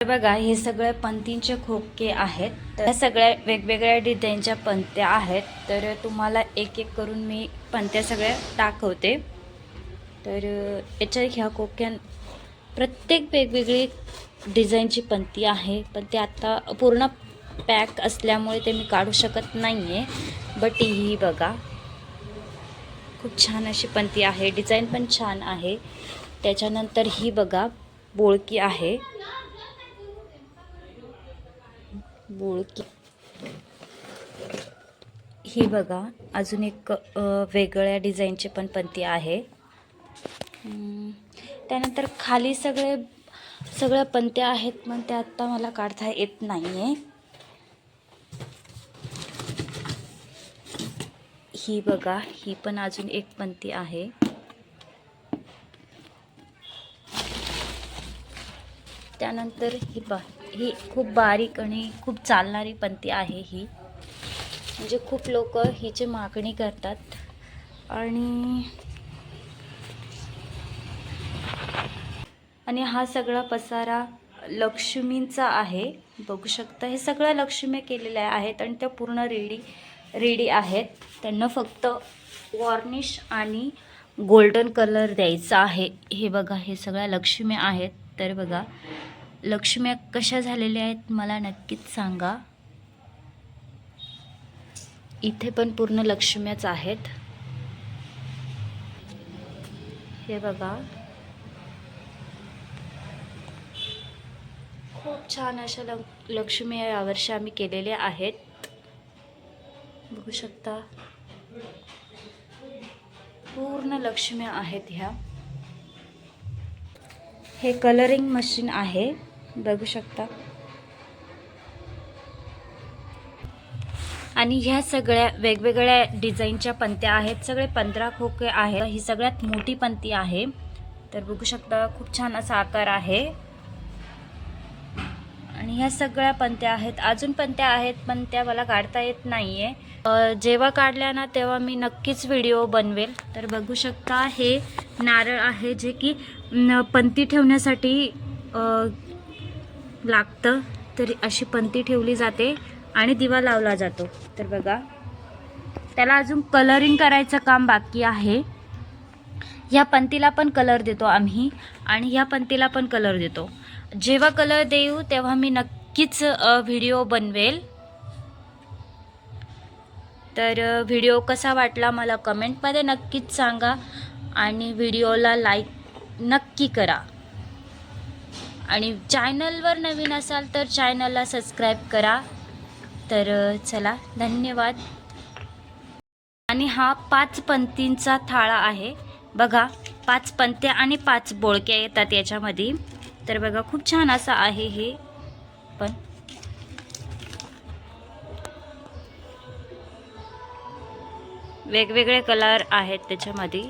बघा हे सगळे पंतींचे खोके आहेत. तर सगळ्या वेगवेगळ्या डिझाईनच्या पंत्या आहेत. तर तुम्हाला एक एक करून मी पंत्या सगळ्या दाखवते. तर याच्या ह्या खोक्यां प्रत्येक वेगवेगळी डिझाईनची पंती आहे. पण ते आता पूर्ण पॅक असल्यामुळे ते मी काढू शकत नाही आहे बट ही बघा खूप छान अशी पंती आहे. डिझाईन पण छान आहे. त्याच्यानंतर ही बघा बोळकी आहे. बोळकी ही बघा अजून एक वेगळ्या डिझाईनचे पण पंती आहे. त्यानंतर खाली सगळे सगळ्या पंत्या आहेत पण त्या आत्ता मला काढता येत नाही आहे ही बघा ही पण अजून एक पंती आहे. त्यानंतर ही बा ही खूप बारीक आणि खूप चालणारी पंती आहे ही. म्हणजे खूप लोक हिची मागणी करतात. आणि आणि हा सगळा पसारा लक्ष्मींचा आहे. बघू शकता हे सगळं लक्ष्मी केलेल्या आहेत आणि त्या पूर्ण रेडी रेडी आहेत. त्यांना फक्त वॉर्निश आणि गोल्डन कलर द्यायचा आहे. हे बघा हे सगळ्या लक्ष्मी आहेत. तर बघा लक्ष्म्या कशा झालेल्या आहेत मला नक्कीच सांगा. इथे पण पूर्ण लक्ष्म्याच आहेत. हे बघा. खूप छान अशा ल लक्ष्मी यावर्षी आम्ही केलेल्या आहेत. बघू शकता. पूर्ण लक्ष्म्या आहेत ह्या. हे कलरिंग मशीन आहे. बघू शकता. आणि ह्या सगळ्या वेगवेगळ्या डिझाईनच्या पंत्या आहेत. सगळे पंधरा खोके आहेत. ही सगळ्यात मोठी पंती आहे. तर बघू शकता खूप छान असा आकार आहे. आणि ह्या सगळ्या पंत्या आहेत. अजून पंत्या आहेत पण त्या मला काढता येत नाही आहे जेव्हा काढल्या ना तेव्हा मी नक्कीच व्हिडिओ बनवेल. तर बघू शकता हे नारळ आहे जे की न पंती ठेवण्यासाठी लागतं. तर अशी पंती ठेवली जाते आणि दिवा लावला जातो. तर बघा. त्याला अजून कलरिंग करायचं काम बाकी आहे. ह्या पंतीला पण कलर देतो आम्ही आणि ह्या पंतीला पण कलर देतो. जेव्हा कलर देऊ तेव्हा मी नक्कीच व्हिडिओ बनवेल. तर व्हिडिओ कसा वाटला मला कमेंटमध्ये नक्कीच सांगा आणि व्हिडिओला लाईक नक्की करा. आणि चॅनलवर नवीन असाल तर चॅनलला सबस्क्राईब करा. तर चला धन्यवाद. आणि हा पाच पंथींचा थाळा आहे. बघा पाच पंत्या आणि पाच बोळक्या येतात याच्यामध्ये. तर बघा खूप छान असा आहे हे. पण वेगवेगळे कलर आहेत त्याच्यामध्ये.